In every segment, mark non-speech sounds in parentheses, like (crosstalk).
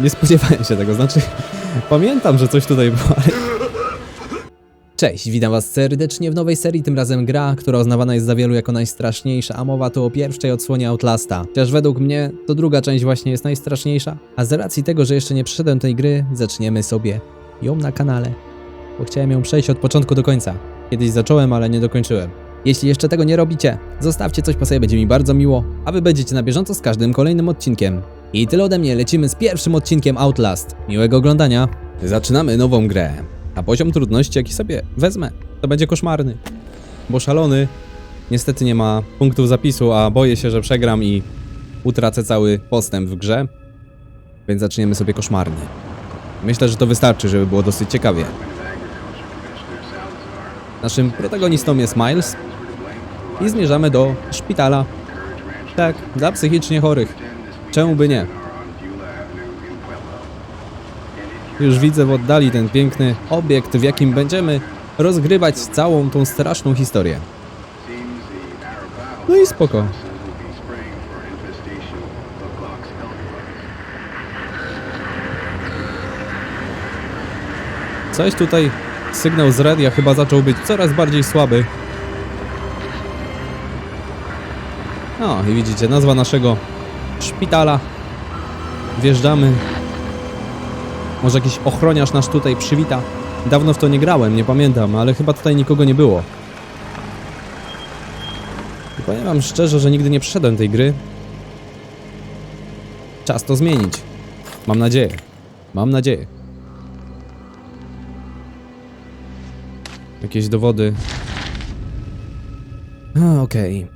Nie spodziewałem się tego, znaczy pamiętam, że coś tutaj było, ale... Cześć, witam was serdecznie w nowej serii, tym razem gra, która uznawana jest za wielu jako najstraszniejsza, a mowa tu o pierwszej odsłonie Outlasta. Chociaż według mnie to druga część właśnie jest najstraszniejsza, a z racji tego, że jeszcze nie przeszedłem tej gry, zaczniemy sobie ją na kanale, bo chciałem ją przejść od początku do końca. Kiedyś zacząłem, ale nie dokończyłem. Jeśli jeszcze tego nie robicie, zostawcie coś po sobie, będzie mi bardzo miło, a wy będziecie na bieżąco z każdym kolejnym odcinkiem. I tyle ode mnie, lecimy z pierwszym odcinkiem Outlast. Miłego oglądania. Zaczynamy nową grę. A poziom trudności, jaki sobie wezmę, to będzie koszmarny. Bo szalony niestety nie ma punktów zapisu, a boję się, że przegram i utracę cały postęp w grze. Więc zaczniemy sobie koszmarnie. Myślę, że to wystarczy, żeby było dosyć ciekawie. Naszym protagonistą jest Miles i zmierzamy do szpitala. Tak, dla psychicznie chorych. Czemu by nie? Już widzę w oddali ten piękny obiekt, w jakim będziemy rozgrywać całą tą straszną historię. No i spoko. Coś tutaj, sygnał z radia chyba zaczął być coraz bardziej słaby. No i widzicie, nazwa naszego szpitala. Wjeżdżamy. Może jakiś ochroniarz nas tutaj przywita. Dawno w to nie grałem, nie pamiętam, ale chyba tutaj nikogo nie było. I powiem wam szczerze, że nigdy nie przeszedłem tej gry. Czas to zmienić. Mam nadzieję. Mam nadzieję. Jakieś dowody. Okej.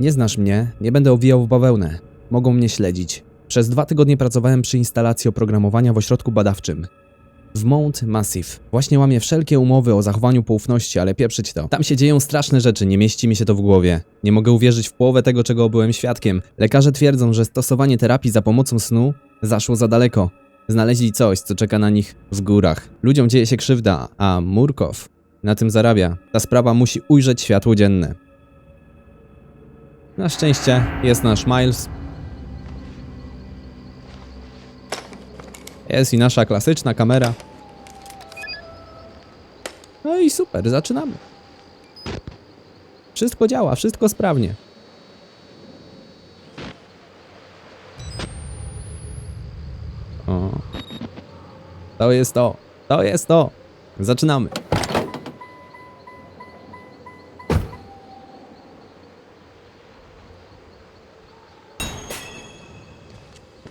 Nie znasz mnie, nie będę owijał w bawełnę. Mogą mnie śledzić. Przez dwa tygodnie pracowałem przy instalacji oprogramowania w ośrodku badawczym. W Mount Massive. Właśnie łamię wszelkie umowy o zachowaniu poufności, ale pieprzyć to. Tam się dzieją straszne rzeczy, nie mieści mi się to w głowie. Nie mogę uwierzyć w połowę tego, czego byłem świadkiem. Lekarze twierdzą, że stosowanie terapii za pomocą snu zaszło za daleko. Znaleźli coś, co czeka na nich w górach. Ludziom dzieje się krzywda, a Murkow na tym zarabia. Ta sprawa musi ujrzeć światło dzienne. Na szczęście jest nasz Miles. Jest i nasza klasyczna kamera. No i super, zaczynamy. Wszystko działa, wszystko sprawnie. O. To jest to. To jest to. Zaczynamy.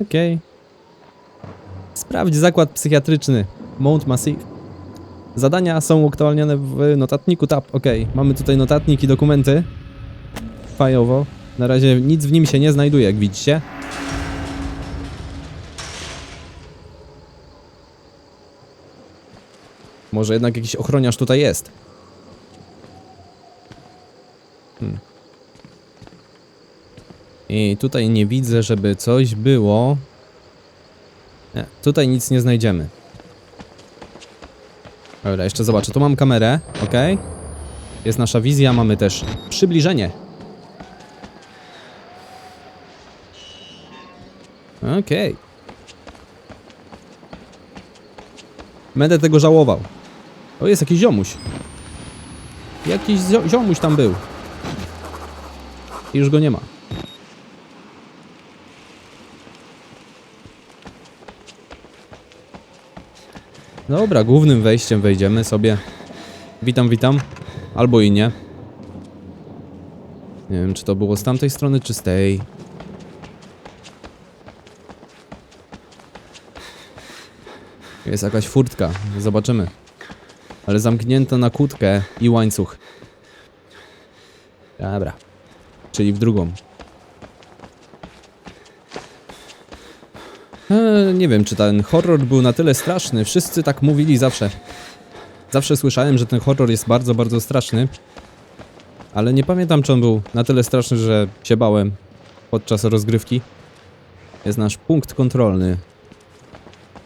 Okej. Sprawdź zakład psychiatryczny Mount Massive. Zadania są uaktualnione w notatniku tab. Ok, mamy tutaj notatnik i dokumenty. Fajowo. Na razie nic w nim się nie znajduje, jak widzicie. Może jednak jakiś ochroniarz tutaj jest. Hmm. I tutaj nie widzę, żeby coś było. Nie, tutaj nic nie znajdziemy. Dobra, jeszcze zobaczę. Tu mam kamerę, ok. Jest nasza wizja, mamy też przybliżenie. Okej. Będę tego żałował. O, jest jakiś ziomuś. Jakiś zio ziomuś tam był. I już go nie ma. Dobra, głównym wejściem wejdziemy sobie. Witam, witam. Albo i nie. Nie wiem, czy to było z tamtej strony, czy z tej. Jest jakaś furtka, zobaczymy. Ale zamknięta na kłódkę i łańcuch. Dobra. Czyli w drugą. Eee, nie wiem, czy ten horror był na tyle straszny. Wszyscy tak mówili zawsze. Zawsze słyszałem, że ten horror jest bardzo, bardzo straszny. Ale nie pamiętam, czy on był na tyle straszny, że się bałem podczas rozgrywki. Jest nasz punkt kontrolny.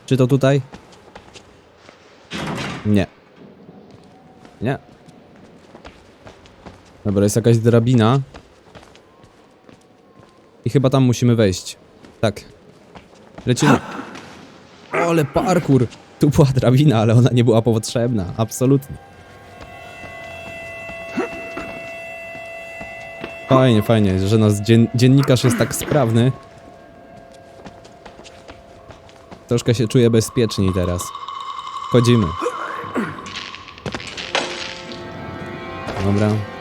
Czy to tutaj? Nie. Nie. Dobra, jest jakaś drabina. I chyba tam musimy wejść. Tak. Lecimy. O, ale parkour! Tu była drabina, ale ona nie była potrzebna. Absolutnie. Fajnie, fajnie, że nasz dzien dziennikarz jest tak sprawny. Troszkę się czuję bezpieczniej teraz. Chodzimy. Dobra.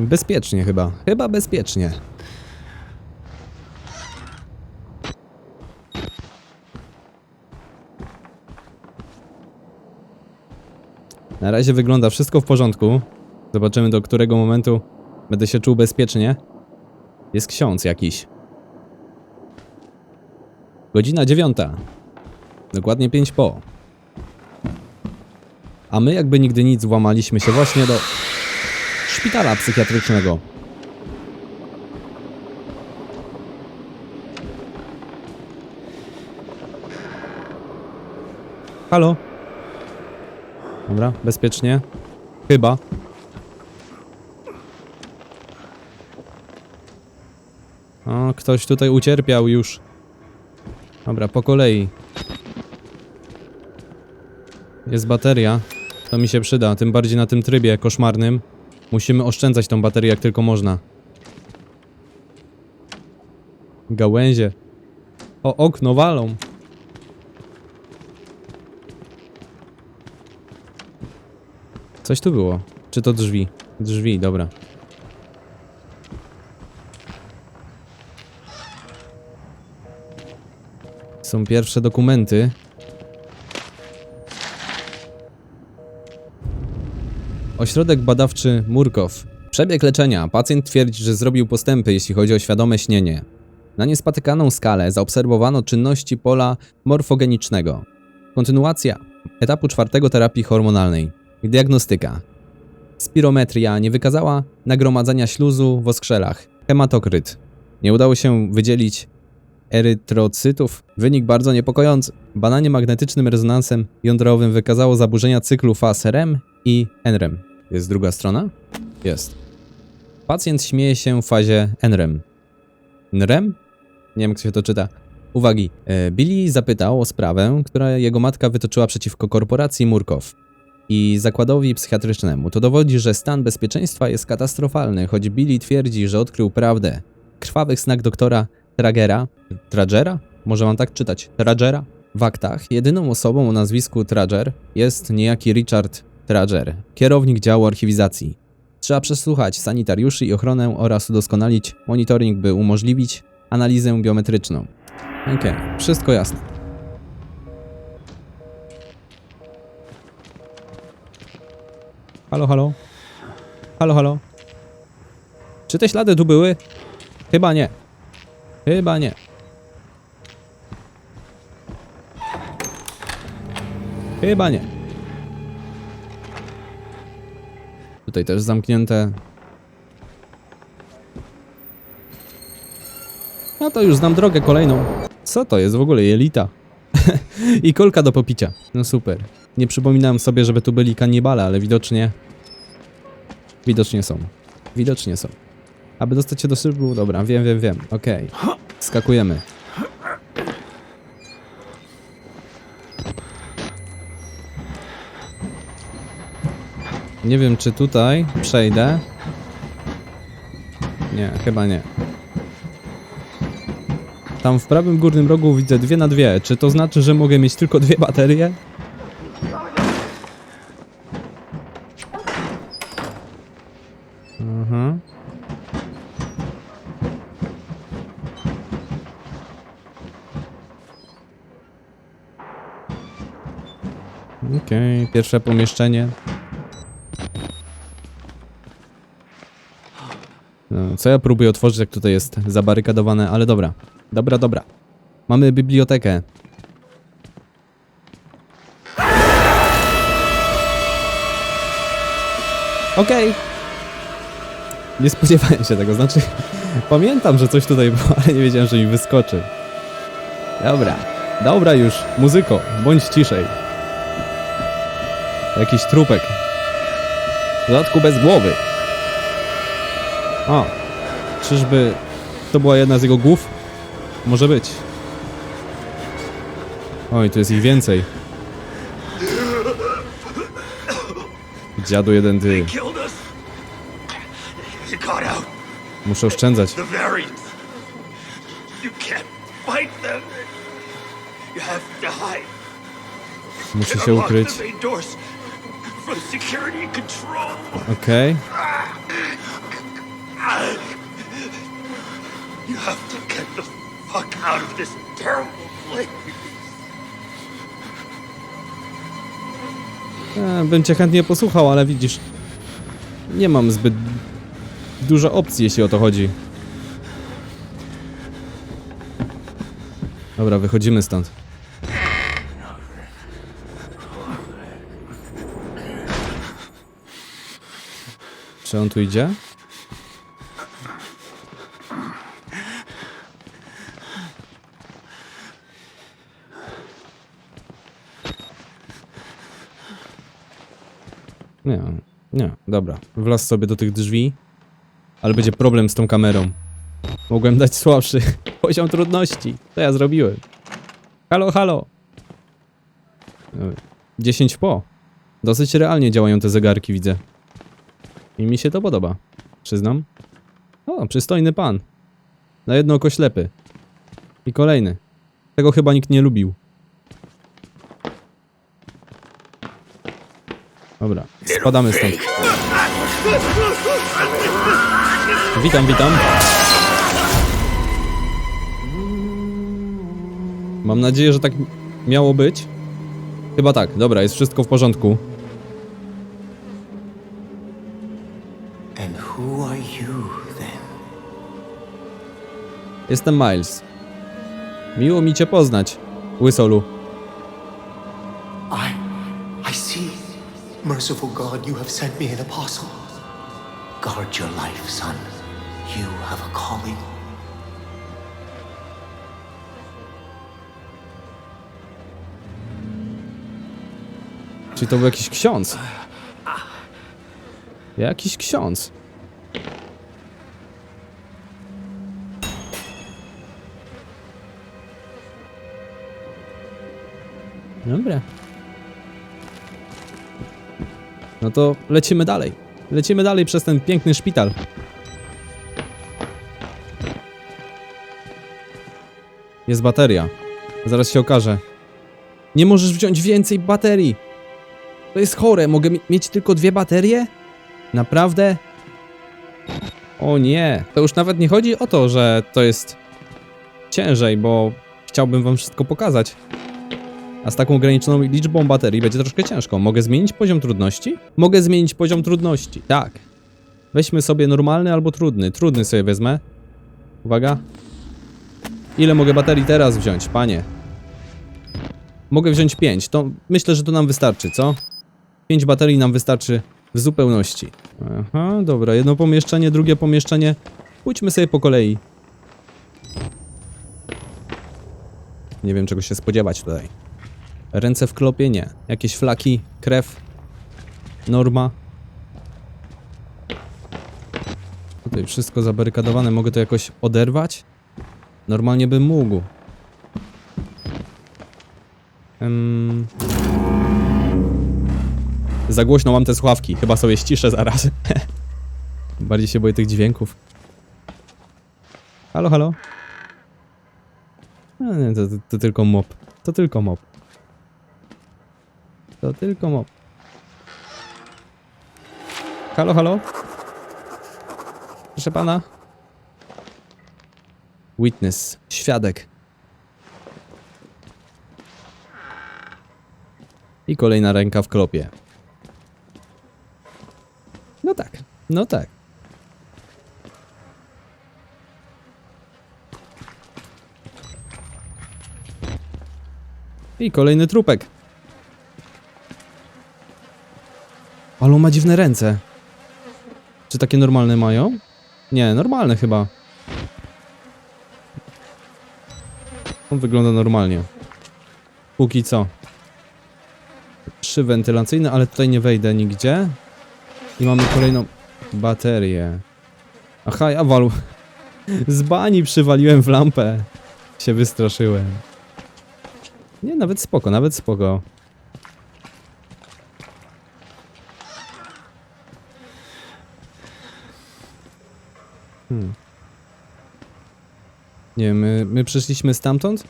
Bezpiecznie chyba. Chyba bezpiecznie. Na razie wygląda wszystko w porządku. Zobaczymy do którego momentu będę się czuł bezpiecznie. Jest ksiądz jakiś. Godzina dziewiąta. Dokładnie pięć po. A my jakby nigdy nic włamaliśmy się właśnie do szpitala psychiatrycznego. Halo? Dobra, bezpiecznie. Chyba. O, ktoś tutaj ucierpiał już. Dobra, po kolei. Jest bateria. To mi się przyda, tym bardziej na tym trybie koszmarnym. Musimy oszczędzać tą baterię jak tylko można. Gałęzie. O, okno walą. Coś tu było. Czy to drzwi? Drzwi, dobra. Są pierwsze dokumenty. Ośrodek badawczy Murkow. Przebieg leczenia. Pacjent twierdzi, że zrobił postępy, jeśli chodzi o świadome śnienie. Na niespotykaną skalę zaobserwowano czynności pola morfogenicznego. Kontynuacja etapu czwartego terapii hormonalnej. Diagnostyka. Spirometria nie wykazała nagromadzenia śluzu w oskrzelach. Hematokryt. Nie udało się wydzielić erytrocytów. Wynik bardzo niepokojący. Badanie magnetycznym rezonansem jądrowym wykazało zaburzenia cyklu faz REM i NREM. Jest druga strona? Jest. Pacjent śmieje się w fazie NREM. NREM? Nie wiem, jak się to czyta. Uwagi. E, Billy zapytał o sprawę, która jego matka wytoczyła przeciwko korporacji Murkow i zakładowi psychiatrycznemu. To dowodzi, że stan bezpieczeństwa jest katastrofalny, choć Billy twierdzi, że odkrył prawdę. Krwawych znak doktora Tragera, Tragera? Może mam tak czytać? Tragera? W aktach jedyną osobą o nazwisku Trager jest niejaki Richard Trager, kierownik działu archiwizacji. Trzeba przesłuchać sanitariuszy i ochronę oraz udoskonalić monitoring, by umożliwić analizę biometryczną. Okej, wszystko jasne. Halo, halo? Halo, halo? Czy te ślady tu były? Chyba nie. Chyba nie. Chyba nie. Tutaj też zamknięte. No to już znam drogę kolejną. Co to jest w ogóle? Jelita. (laughs) I kolka do popicia. No super. Nie przypominałem sobie, żeby tu byli kanibale, ale widocznie... Widocznie są. Widocznie są. Aby dostać się do szybu, dobra, wiem, wiem, wiem. Okej. Skakujemy. Nie wiem, czy tutaj przejdę. Nie, chyba nie. Tam w prawym górnym rogu widzę dwie na dwie. Czy to znaczy, że mogę mieć tylko dwie baterie? Mhm. Okej, pierwsze pomieszczenie. Co ja próbuję otworzyć, jak tutaj jest zabarykadowane, ale dobra. Dobra, dobra. Mamy bibliotekę. Okej. Nie spodziewałem się tego, znaczy pamiętam, że coś tutaj było, ale nie wiedziałem, że mi wyskoczy. Dobra, dobra już, muzyko, bądź ciszej. Jakiś trupek. W dodatku bez głowy. O, czyżby to była jedna z jego głów? Może być. Oj, tu jest ich więcej. Dziadu jeden ty. Muszę oszczędzać. The variants. You can't fight You have to get the fuck out of this terrible place. Bym cię chętnie posłuchał, ale widzisz, nie mam zbyt dużo opcji, jeśli o to chodzi. Dobra, wychodzimy stąd. Czy on tu idzie? Nie, nie, dobra. Wlazł sobie do tych drzwi, ale będzie problem z tą kamerą. Mogłem dać słabszy (laughs) poziom trudności. To ja zrobiłem. Halo, halo. E, 10 po. Dosyć realnie działają te zegarki, widzę. I mi się to podoba. Przyznam. O, przystojny pan. Na jedno oko ślepy. I kolejny. Tego chyba nikt nie lubił. Dobra, spadamy stąd. Witam, witam. Mam nadzieję, że tak miało być. Chyba tak, dobra, jest wszystko w porządku. Jestem Miles. Miło mi cię poznać, Łysolu. Merciful God, you have sent me an apostle. Guard your life, son. You have a calling. Czyli to był jakiś ksiądz. Jakiś ksiądz. Dobra. No to lecimy dalej. Lecimy dalej przez ten piękny szpital. Jest bateria. Zaraz się okaże. Nie możesz wziąć więcej baterii. To jest chore, mogę mi mieć tylko dwie baterie? Naprawdę? O nie, to już nawet nie chodzi o to, że to jest ciężej, bo chciałbym wam wszystko pokazać. A z taką ograniczoną liczbą baterii będzie troszkę ciężko. Mogę zmienić poziom trudności? Mogę zmienić poziom trudności, tak. Weźmy sobie normalny albo trudny. Trudny sobie wezmę. Uwaga. Ile mogę baterii teraz wziąć, panie? Mogę wziąć 5. To myślę, że to nam wystarczy, co? 5 baterii nam wystarczy w zupełności. Aha, dobra. Jedno pomieszczenie, drugie pomieszczenie. Pójdźmy sobie po kolei. Nie wiem, czego się spodziewać tutaj. Ręce w klopie? Nie. Jakieś flaki, krew. Norma. Tutaj wszystko zabarykadowane. Mogę to jakoś oderwać? Normalnie bym mógł. Em, Za głośno mam te słuchawki. Chyba sobie ściszę zaraz. (laughs) Bardziej się boję tych dźwięków. Halo, halo? A nie, to, to, to tylko mop. To tylko mop. To tylko mop. Halo, halo? Proszę pana? Witness. Świadek. I kolejna ręka w klopie. No tak, no tak. I kolejny trupek. Ale on ma dziwne ręce. Czy takie normalne mają? Nie, normalne chyba. On wygląda normalnie. Póki co. Trzy wentylacyjne, ale tutaj nie wejdę nigdzie. I mamy kolejną baterię. Aha, ja walu. (laughs) Z bani przywaliłem w lampę. Się wystraszyłem. Nie, nawet spoko, nawet spoko. Nie, my, my przyszliśmy stamtąd?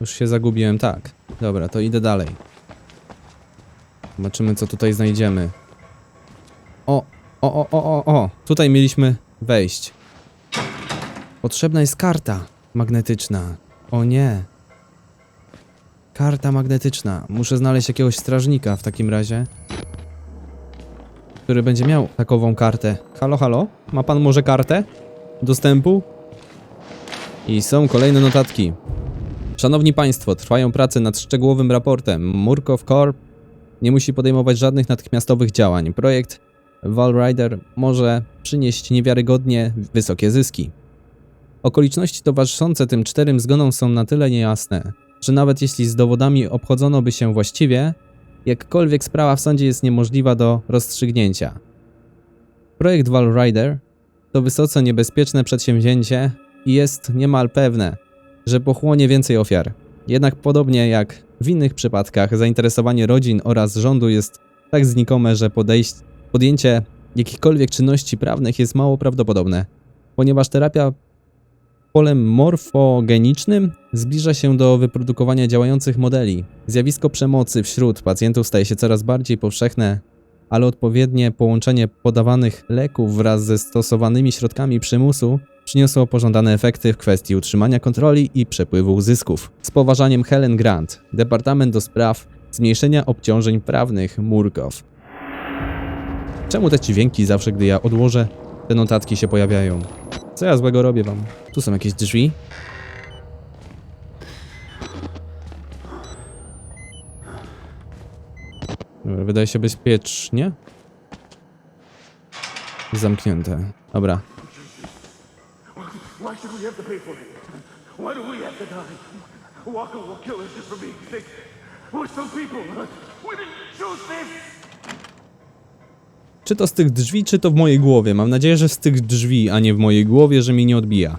Już się zagubiłem, tak. Dobra, to idę dalej. Zobaczymy, co tutaj znajdziemy. O, o, o, o, o, o. Tutaj mieliśmy wejść. Potrzebna jest karta magnetyczna. O nie. Karta magnetyczna. Muszę znaleźć jakiegoś strażnika w takim razie. Który będzie miał takową kartę. Halo, halo? Ma pan może kartę? Dostępu? I są kolejne notatki. Szanowni Państwo, trwają prace nad szczegółowym raportem. Murkow Corp nie musi podejmować żadnych natychmiastowych działań. Projekt Valrider może przynieść niewiarygodnie wysokie zyski. Okoliczności towarzyszące tym czterem zgonom są na tyle niejasne, że nawet jeśli z dowodami obchodzono by się właściwie, jakkolwiek sprawa w sądzie jest niemożliwa do rozstrzygnięcia. Projekt Valrider to wysoce niebezpieczne przedsięwzięcie i jest niemal pewne, że pochłonie więcej ofiar. Jednak podobnie jak w innych przypadkach, zainteresowanie rodzin oraz rządu jest tak znikome, że podejść, podjęcie jakichkolwiek czynności prawnych jest mało prawdopodobne, ponieważ terapia polem morfogenicznym zbliża się do wyprodukowania działających modeli. Zjawisko przemocy wśród pacjentów staje się coraz bardziej powszechne, ale odpowiednie połączenie podawanych leków wraz ze stosowanymi środkami przymusu przyniosło pożądane efekty w kwestii utrzymania kontroli i przepływu zysków. Z poważaniem Helen Grant, Departament do Spraw Zmniejszenia Obciążeń Prawnych Murkow. Czemu te dźwięki zawsze, gdy ja odłożę, te notatki się pojawiają? Co ja złego robię wam? Tu są jakieś drzwi? Dobra, Wydaje się bezpiecznie. Zamknięte. Dobra. Why should we have to pay for it? Why do we have to die? Walker will kill us just for being sick. We're people. We didn't choose this. Czy to z tych drzwi, czy to w mojej głowie? Mam nadzieję, że z tych drzwi, a nie w mojej głowie, że mi nie odbija.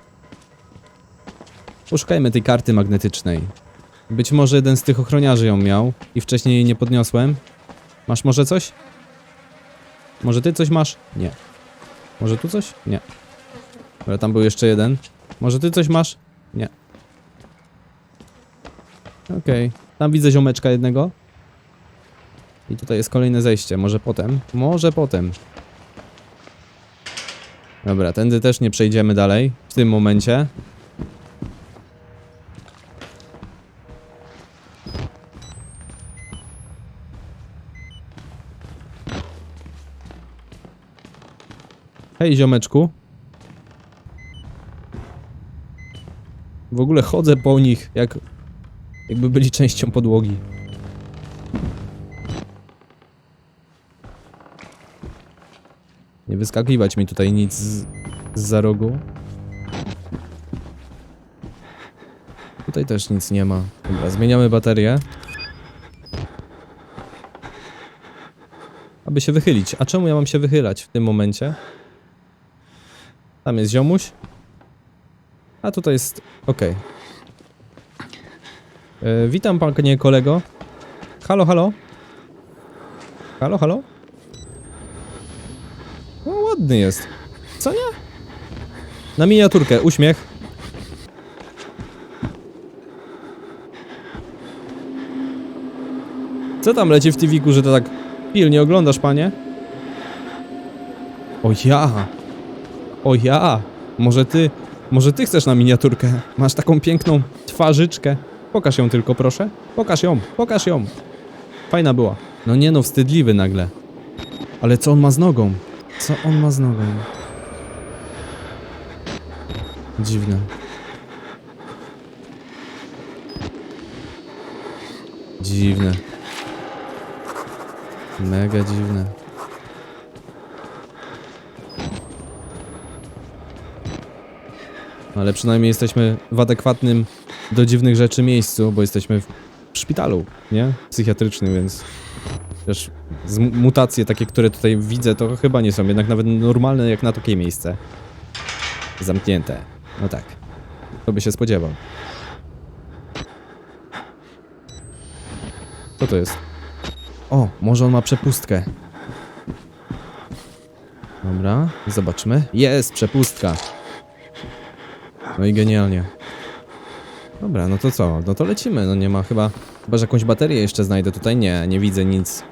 Poszukajmy tej karty magnetycznej. Być może jeden z tych ochroniarzy ją miał i wcześniej jej nie podniosłem. Masz może coś? Może ty coś masz? Nie. Może tu coś? Nie. Ale tam był jeszcze jeden. Może ty coś masz? Nie. Okej. Tam widzę ziomeczka jednego. I tutaj jest kolejne zejście. Może potem? Może potem. Dobra, tędy też nie przejdziemy dalej. W tym momencie. Hej, ziomeczku. W ogóle chodzę po nich, jak jakby byli częścią podłogi. Nie wyskakiwać mi tutaj nic z, za rogu. Tutaj też nic nie ma. Dobra, zmieniamy baterię. Aby się wychylić. A czemu ja mam się wychylać w tym momencie? Tam jest ziomuś. A tutaj jest... Okej. E, Witam panie kolego. Halo, halo. Halo, halo. O, ładny jest. Co nie? Na miniaturkę, uśmiech. Co tam leci w TV-ku, że to tak pilnie oglądasz, panie? O ja! O ja! Może ty, może ty chcesz na miniaturkę? Masz taką piękną twarzyczkę. Pokaż ją tylko, proszę. Pokaż ją, pokaż ją. Fajna była. No nie no, wstydliwy nagle. Ale co on ma z nogą? Co on ma z nogą? Dziwne. Dziwne. Mega dziwne. Ale przynajmniej jesteśmy w adekwatnym do dziwnych rzeczy miejscu, bo jesteśmy w szpitalu, nie? Psychiatrycznym, więc Też mutacje takie, które tutaj widzę, to chyba nie są jednak nawet normalne jak na takie miejsce. Zamknięte. No tak. To by się spodziewał. Co to jest? O, może on ma przepustkę. Dobra, zobaczmy. Jest przepustka. No i genialnie. Dobra, no to co? No to lecimy. No nie ma chyba... Chyba, że jakąś baterię jeszcze znajdę tutaj. Nie, nie widzę nic.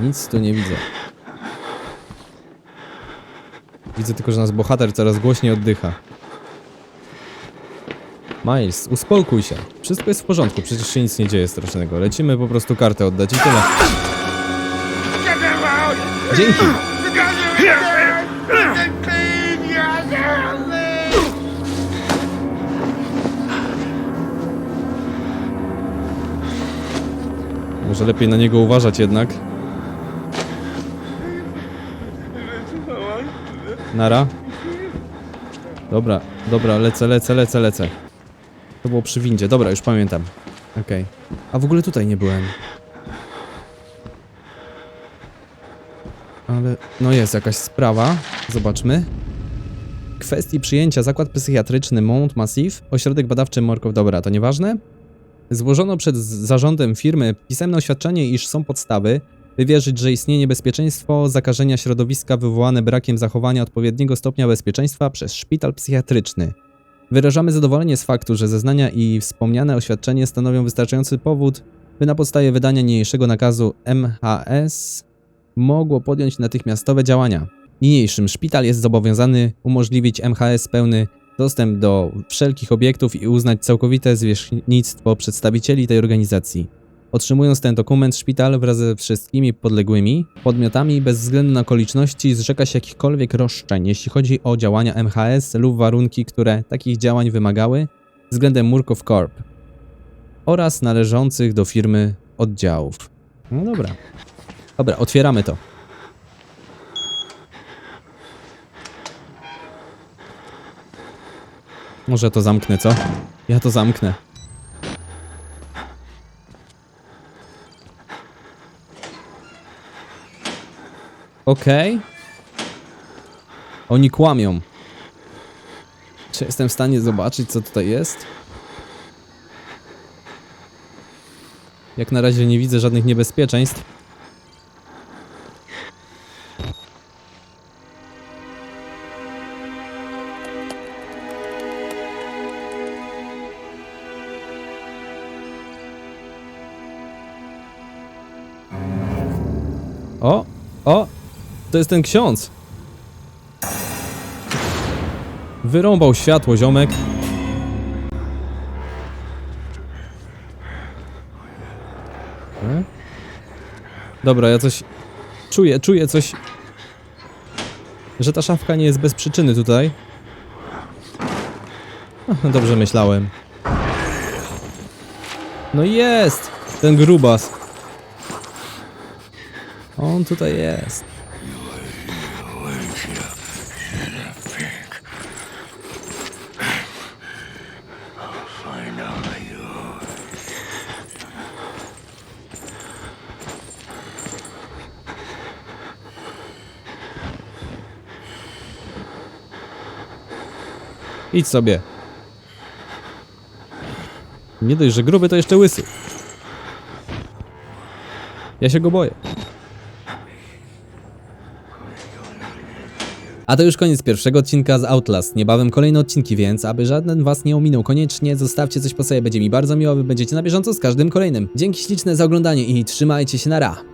Nic tu nie widzę. Widzę tylko, że nasz bohater coraz głośniej oddycha. Miles, uspokój się. Wszystko jest w porządku, przecież się nic nie dzieje strasznego. Lecimy po prostu kartę oddać i tyle. Dzięki! Może lepiej na niego uważać jednak. Nara. Dobra, dobra, lecę, lecę, lecę, lecę. To było przy windzie, dobra, już pamiętam. Okej. A w ogóle tutaj nie byłem. Ale, no jest jakaś sprawa. Zobaczmy. Kwestii przyjęcia zakład psychiatryczny Mount Massif, ośrodek badawczy Morkow. Dobra, to nieważne. Złożono przed zarządem firmy pisemne oświadczenie, iż są podstawy, by wierzyć, że istnieje niebezpieczeństwo zakażenia środowiska wywołane brakiem zachowania odpowiedniego stopnia bezpieczeństwa przez szpital psychiatryczny. Wyrażamy zadowolenie z faktu, że zeznania i wspomniane oświadczenie stanowią wystarczający powód, by na podstawie wydania niniejszego nakazu MHS mogło podjąć natychmiastowe działania. Niniejszym szpital jest zobowiązany umożliwić MHS pełny dostęp do wszelkich obiektów i uznać całkowite zwierzchnictwo przedstawicieli tej organizacji. Otrzymując ten dokument, szpital wraz ze wszystkimi podległymi podmiotami bez względu na okoliczności zrzeka się jakichkolwiek roszczeń, jeśli chodzi o działania MHS lub warunki, które takich działań wymagały względem Murkow Corp oraz należących do firmy oddziałów. No dobra. Dobra, otwieramy to. Może to zamknę, co? Ja to zamknę. Okej. Oni kłamią. Czy jestem w stanie zobaczyć, co tutaj jest? Jak na razie nie widzę żadnych niebezpieczeństw. To jest ten ksiądz. Wyrąbał światło, ziomek. E? Dobra, ja coś czuję, czuję coś, że ta szafka nie jest bez przyczyny tutaj. Ach, Dobrze myślałem. No jest! Ten grubas. On tutaj jest. Idź sobie. Nie dość, że gruby, to jeszcze łysy. Ja się go boję. A to już koniec pierwszego odcinka z Outlast. Niebawem kolejne odcinki, więc aby żaden was nie ominął, koniecznie zostawcie coś po sobie. Będzie mi bardzo miło, wy będziecie na bieżąco z każdym kolejnym. Dzięki śliczne za oglądanie i trzymajcie się na ra.